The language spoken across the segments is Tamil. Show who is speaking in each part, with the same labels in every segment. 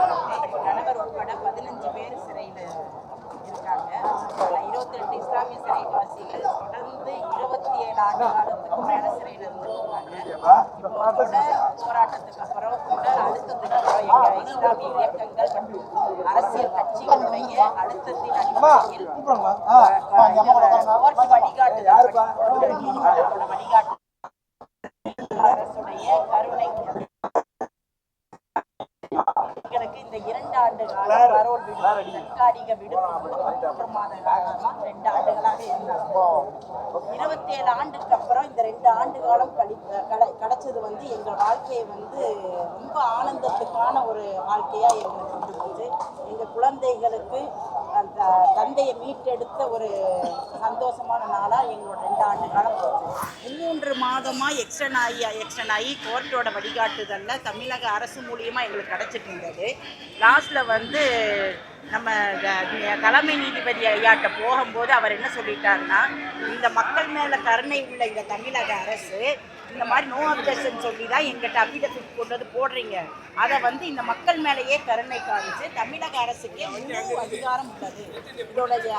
Speaker 1: கணவர் உட்பட பதினஞ்சு பேர் சிறையில் இருக்காங்க. இருபத்தி ரெண்டு இஸ்லாமிய சிறைவாசிகள் தொடர்ந்து இருபத்தி ஏழு ஆண்டு காலத்துக்கு மேல சிறையில் இருந்திருக்காங்க. போராட்டத்துக்கு அப்புறம் தொடர் அழுத்தத்துக்கு அப்புறம் எங்க இஸ்லாமிய இயக்கங்கள் மற்றும் அரசியல் கட்சிகளுடைய அழுத்தத்தின் அடிப்படையில் வழிகாட்டுதல் வழிகாட்டு தற்காலிக விடுப்பு மூன்று மாத ரெண்டு ஆண்டுகளாக இருந்தாங்க இருபத்தேழு ஆண்டுக்கு அப்புறம் இந்த ரெண்டு ஆண்டு காலம் கழி கட- கிடைச்சது வந்து எங்கள் வாழ்க்கையை வந்து ரொம்ப ஆனந்தத்துக்கான ஒரு வாழ்க்கையாக எங்களுக்கு கொண்டு போச்சு எங்க குழந்தைகளுக்கு அந்த தந்தையை மீட்டெடுத்த ஒரு சந்தோஷமான நாளாக எங்களோட ரெண்டு ஆண்டு காலம் போச்சு. மூன்று மாதமாக எக்ஸ்டன் ஆகி எக்ஸ்டன் ஆகி கோர்ட்டோட வழிகாட்டுதலில் தமிழக அரசு மூலியமாக எங்களுக்கு கிடச்சிட்டு இருந்தது. லாஸ்ட்டில் வந்து நம்ம தலைமை நீதிபதி ஐயாட்ட போகும்போது அவர் என்ன சொல்லிட்டாருன்னா இந்த மக்கள் மேலே கருணை உள்ள இந்த தமிழக அரசு இந்த மாதிரி நோ அப்ஜெக்ஷன் சொல்லி தான் எங்கிட்ட அபிடபிட் கொண்டு வந்து போடுறீங்க. அதை வந்து இந்த மக்கள் மேலேயே கருணை காமிச்சு தமிழக அரசுக்கே முழு அதிகாரம் உள்ளது. இதோடைய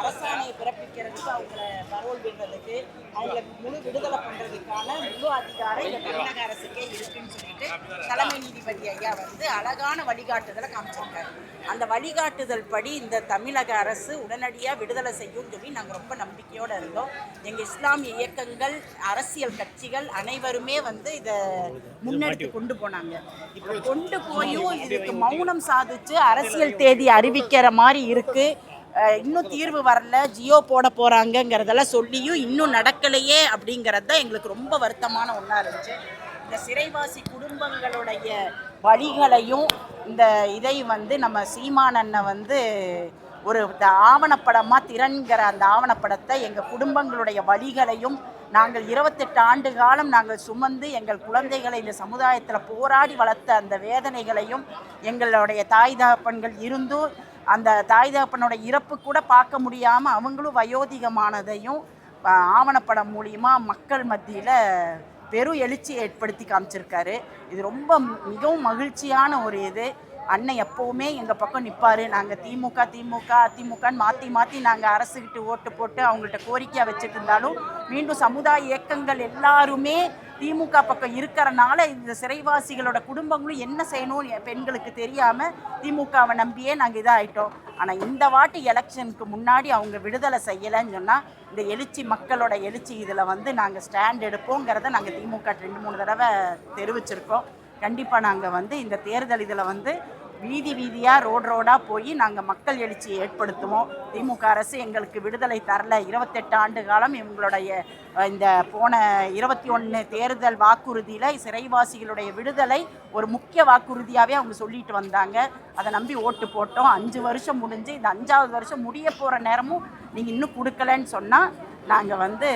Speaker 1: அரசாணையை பிறப்பிக்கிறதுக்கு அவங்கள பரோல் விடுறதுக்கு அவங்கள முழு விடுதலை பண்ணுறதுக்கான முழு அதிகாரம் இந்த தமிழக அரசுக்கே இருக்குன்னு சொல்லிட்டு தலைமை நீதிபதி ஐயா வந்து அழகான வழிகாட்டுதலை காமிச்சிருக்காரு. அந்த வழிகாட்டுதல் படி இந்த தமிழக அரசு உடனடியாக விடுதலை செய்யும் சொல்லி நாங்கள் ரொம்ப நம்பிக்கையோடு இருந்தோம். எங்கள் இஸ்லாமிய இயக்கங்கள் அரசியல் கட்சிகள் அனைவருமே வந்து இதை முன்னெடுத்து கொண்டு போனாங்க. இப்போ கொண்டு போயும் இதுக்கு மௌனம் சாதிச்சு அரசியல் தேதி அறிவிக்கிற மாதிரி இருக்கு. இன்னும் தீர்வு வரல. ஜியோ போட போறாங்கங்கிறதெல்லாம் சொல்லியும் இன்னும் நடக்கலையே அப்படிங்கிறது தான் எங்களுக்கு ரொம்ப வருத்தமான ஒன்றா இருந்துச்சு. இந்த சிறைவாசி குடும்பங்களுடைய வழிகளையும் இந்த இதை வந்து நம்ம சீமானண்ணை வந்து ஒரு ஆவணப்படமாக திறன்கிற அந்த ஆவணப்படத்தை எங்கள் குடும்பங்களுடைய வழிகளையும் நாங்கள் இருபத்தெட்டு ஆண்டு காலம் நாங்கள் சுமந்து எங்கள் குழந்தைகளை இந்த சமுதாயத்தில் போராடி வளர்த்த அந்த வேதனைகளையும் எங்களுடைய தாய் தகப்பன்கள் இருந்தும் அந்த தாய் தகப்பனோட இறப்பு கூட பார்க்க முடியாமல் அவங்களும் வயோதிகமானதையும் ஆவணப்படம் மூலியமா மக்கள் மத்தியில் பெரும் எழுச்சியை ஏற்படுத்தி காமிச்சிருக்காரு. இது ரொம்ப மிகவும் மகிழ்ச்சியான ஒரு இது. அண்ணன் எப்போவுமே எங்கள் பக்கம் நிற்பார் நாங்கள் திமுக திமுக அதிமுகன்னு மாற்றி மாற்றி நாங்கள் அரசுக்கிட்டு ஓட்டு போட்டு அவங்கள்ட்ட கோரிக்கையாக வச்சுட்டு இருந்தாலும் மீண்டும் சமுதாய இயக்கங்கள் எல்லாருமே திமுக பக்கம் இருக்கிறனால இந்த சிறைவாசிகளோட குடும்பங்களும் என்ன செய்யணும் பெண்களுக்கு தெரியாமல் திமுகவை நம்பியே நாங்கள் இதாகிட்டோம் ஆனால் இந்த வாட்டி எலெக்ஷனுக்கு முன்னாடி அவங்க விடுதலை செய்யலைன்னு சொன்னால் இந்த எழுச்சி மக்களோட எழுச்சி இதில் வந்து நாங்கள் ஸ்டாண்ட் எடுப்போங்கிறத நாங்கள் திமுக ரெண்டு மூணு தடவை தெரிவிச்சிருக்கோம். கண்டிப்பாக நாங்கள் வந்து இந்த தேர்தல் இதில் வந்து வீதி வீதியாக ரோடு ரோடாக போய் நாங்கள் மக்கள் எழுச்சியை ஏற்படுத்துவோம். திமுக அரசு எங்களுக்கு விடுதலை தரல. இருபத்தெட்டு ஆண்டு காலம் எங்களுடைய இந்த போன இருபத்தி ஒன்று தேர்தல் வாக்குறுதியில் சிறைவாசிகளுடைய விடுதலை ஒரு முக்கிய வாக்குறுதியாகவே அவங்க சொல்லிட்டு வந்தாங்க. அதை நம்பி ஓட்டு போட்டோம். அஞ்சு வருஷம் முடிஞ்சு இந்த அஞ்சாவது வருஷம் முடிய போகிற நேரமும் நீங்கள் இன்னும் கொடுக்கலன்னு சொன்னால் நாங்கள் வந்து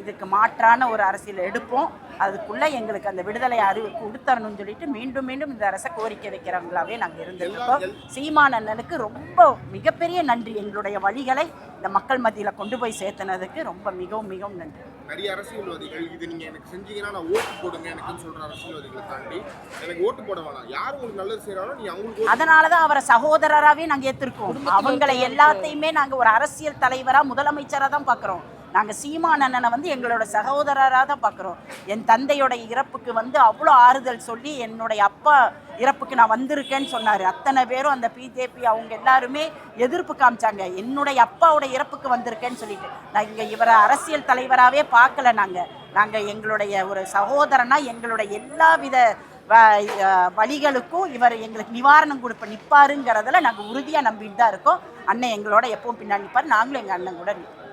Speaker 1: இதுக்கு மாற்றான ஒரு அரசியல் எடுப்போம். அதுக்குள்ளே எங்களுக்கு அந்த விடுதலை அறிவு கொடுத்தரணும்னு சொல்லிட்டு மீண்டும் மீண்டும் இந்த அரசை கோரிக்கை வைக்கிறவங்களாவே நாங்கள் இருந்திருக்கோம். சீமான் அண்ணனுக்கு ரொம்ப மிகப்பெரிய நன்றி. எங்களுடைய வழிகளை இந்த மக்கள் மத்தியில் கொண்டு போய் சேர்த்துனதுக்கு ரொம்ப மிகவும் மிகவும் நன்றி.
Speaker 2: நிறைய அரசியல்வாதிகள் இது நீங்க எனக்கு செஞ்சீங்கன்னா நான் ஓட்டு போடுங்க எனக்குன்னு சொல்ற அரசியல்வாதிகளை தாண்டி எனக்கு ஓட்டு போட வேணாம். யார் உங்களுக்கு நல்லது செய்யறாங்களோ நீ அவங்களுக்கு
Speaker 1: அதனால தான் அவரை சகோதரராகவே நாங்கள் ஏற்றிருக்கோம் அவங்களை எல்லாத்தையுமே நாங்கள் ஒரு அரசியல் தலைவராக முதலமைச்சராக தான் பார்க்குறோம் நாங்கள் சீமான் அண்ணனை வந்து எங்களோட சகோதரராக தான் பார்க்குறோம் என் தந்தையோட இறப்புக்கு வந்து அவ்வளோ ஆறுதல் சொல்லி என்னுடைய அப்பா இறப்புக்கு நான் வந்திருக்கேன்னு சொன்னார். அத்தனை பேரும் அந்த பிஜேபி அவங்க எல்லாருமே எதிர்ப்பு காமிச்சாங்க. என்னுடைய அப்பாவோட இறப்புக்கு வந்திருக்கேன்னு சொல்லிட்டு. நான் இங்கே இவரை அரசியல் தலைவராகவே பார்க்கல நாங்கள் நாங்கள் எங்களுடைய ஒரு சகோதரனா எங்களுடைய எல்லா வித வ- வழிகளுக்கும் இவர் எங்களுக்கு நிவாரணம் கொடுப்ப நிற்பாருங்கிறதுல நாங்கள் உறுதியாக நம்பிட்டு தான் இருக்கோம். அண்ணன் எங்களோட எப்பவும் பின்னாடி நிற்பார் நாங்களும் எங்கள் அண்ணன் கூட நிற்போம்